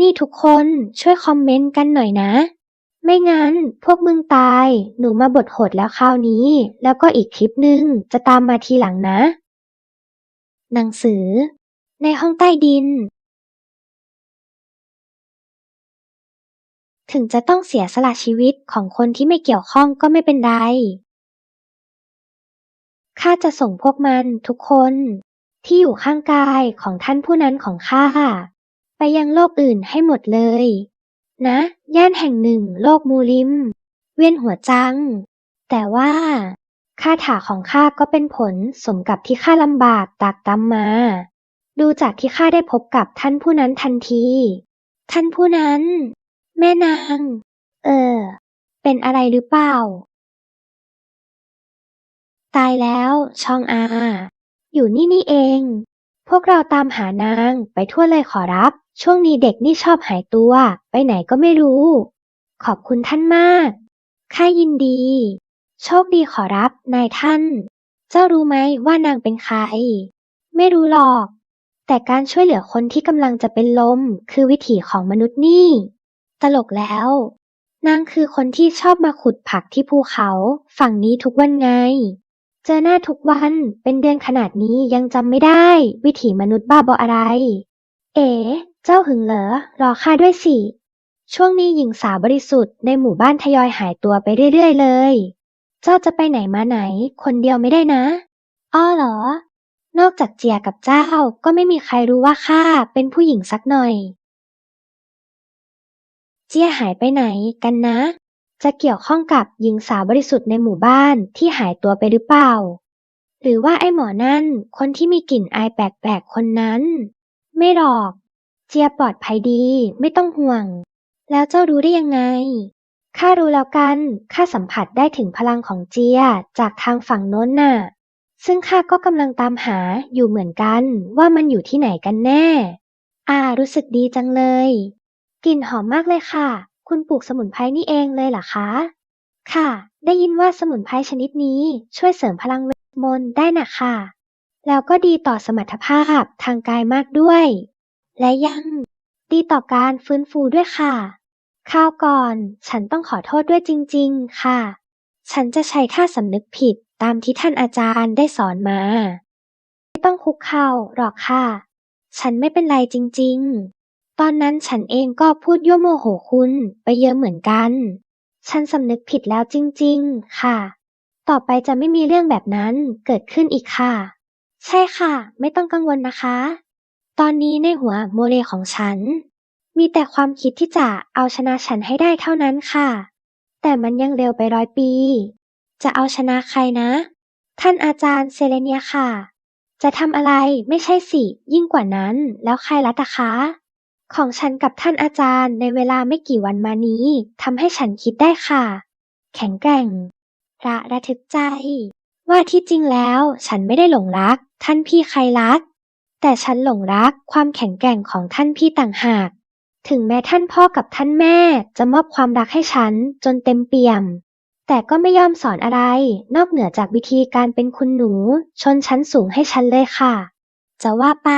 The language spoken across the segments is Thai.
นี่ทุกคนช่วยคอมเมนต์กันหน่อยนะ ไม่งั้นพวกมึงตาย หนูมาบทโหดแล้วคราวนี้ แล้วก็อีกคลิปหนึ่งจะตามมาทีหลังนะ หนังสือ ในห้องใต้ดิน ถึงจะต้องเสียสละชีวิตของคนที่ไม่เกี่ยวข้องก็ไม่เป็นไรข้าจะส่งพวกมันทุกคนที่อยู่ข้างกายของท่านผู้นั้นของข้า ไปยังโลกอื่นให้หมดเลย นะ ย่านแห่งหนึ่งโลกมูลิม เวียนหัวจัง แต่ว่าคาถาของข้าก็เป็นผลสมกับที่ข้าลำบากตากตำมา ดูจากที่ข้าได้พบกับท่านผู้นั้นทันที ท่านผู้นั้น แม่นาง เออ เป็นอะไรหรือเปล่า ตายแล้วชองอา อยู่นี่นี่เอง พวกเราตามหานางไปทั่วเลยขอรับ ช่วงนี้เด็กนี่ชอบหายตัว ไปไหนก็ไม่รู้ ขอบคุณท่านมาก ข้ายินดี โชคดีขอรับ นายท่าน เจ้ารู้ไหมว่านางเป็นใคร ไม่รู้หรอก แต่การช่วยเหลือคนที่กำลังจะเป็นลม คือวิถีของมนุษย์นี่ ตลกแล้ว นางคือคนที่ชอบมาขุดผักที่ภูเขา ฝั่งนี้ทุกวันไง เจอหน้าทุกวัน เป็นเดือนขนาดนี้ยังจำไม่ได้ วิถีมนุษย์บ้าบออะไร เอ๋ เจ้าหึงเหรอรอข้าด้วยสิ ช่วงนี้หญิงสาวบริสุทธิ์ในหมู่บ้านทยอยหายตัวไปเรื่อยๆเลย เจ้าจะไปไหนมาไหน คนเดียวไม่ได้นะ อ้อเหรอ นอกจากเจียกับเจ้าก็ไม่มีใครรู้ว่าข้าเป็นผู้หญิงสักหน่อย เจียหายไปไหนกันนะ จะเกี่ยวข้องกับหญิงสาวบริสุทธิ์ในหมู่บ้านที่หายตัวไปหรือเปล่า หรือว่าไอ้หมอนั่นคนที่มีกลิ่นอายแปลกๆคนนั้น ไม่หรอก เจียปลอดภัยดีไม่ต้องห่วง แล้วเจ้ารู้ได้ยังไง ข้ารู้แล้วกัน ข้าสัมผัสได้ถึงพลังของเจียจากทางฝั่งโน้นน่ะ ซึ่งข้าก็กำลังตามหาอยู่เหมือนกันว่ามันอยู่ที่ไหนกันแน่ อ่า รู้สึกดีจังเลย กลิ่นหอมมากเลยค่ะ คุณปลูกสมุนไพรนี่เองเลยเหรอคะ ค่ะ ได้ยินว่าสมุนไพรชนิดนี้ช่วยเสริมพลังเวทมนต์ได้น่ะค่ะ แล้วก็ดีต่อสมรรถภาพทางกายมากด้วย และยังดีต่อการฟื้นฟูด้วยค่ะข้าวก่อนฉันต้องขอโทษด้วยจริง ๆ ค่ะ ฉันจะใช้ท่าสำนึกผิดตามที่ท่านอาจารย์ได้สอนมา ไม่ต้องคุกเข่าหรอกค่ะ ฉันไม่เป็นไรจริง ๆ ตอนนั้นฉันเองก็พูดยั่วโมโหคุณไปเยอะเหมือนกัน ฉันสำนึกผิดแล้วจริง ๆ ค่ะ ต่อไปจะไม่มีเรื่องแบบนั้นเกิดขึ้นอีกค่ะ ใช่ค่ะ ไม่ต้องกังวลนะคะ ตอนนี้ในหัวโมเลของฉัน มีแต่ความคิดที่จะเอาชนะฉันให้ได้เท่านั้นค่ะ แต่มันยังเร็วไปร้อยปี จะเอาชนะใครนะ ท่านอาจารย์เซเลเนียค่ะ จะทำอะไรไม่ใช่สิ ยิ่งกว่านั้นแล้วใครละตะคะของฉันกับท่านอาจารย์ในเวลาไม่กี่วันมานี้ทำให้ฉันคิดได้ค่ะ แข็งแกร่งระระทึกใจ ว่าที่จริงแล้ว ฉันไม่ได้หลงรัก ท่านพี่ใครรัก แต่ฉันหลงรักความแข็งแกร่งของท่านพี่ต่างหาก ถึงแม้ท่านพ่อกับท่านแม่จะมอบความรักให้ฉันจนเต็มเปี่ยม แต่ก็ไม่ยอมสอนอะไร นอกเหนือจากวิธีการเป็นคุณหนู ชนชั้นสูงให้ฉันเลยค่ะ จะว่าไป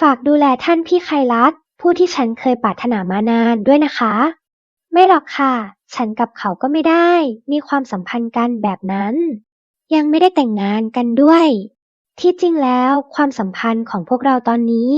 ฝากดูแลท่านพี่ไครัตผู้ที่ฉันเคยปรารถนามานานด้วยนะคะ ไม่หรอกค่ะ ฉันกับเขาก็ไม่ได้ มีความสัมพันธ์กันแบบนั้น ยังไม่ได้แต่งงานกันด้วย ที่จริงแล้วความสัมพันธ์ของพวกเราตอนนี้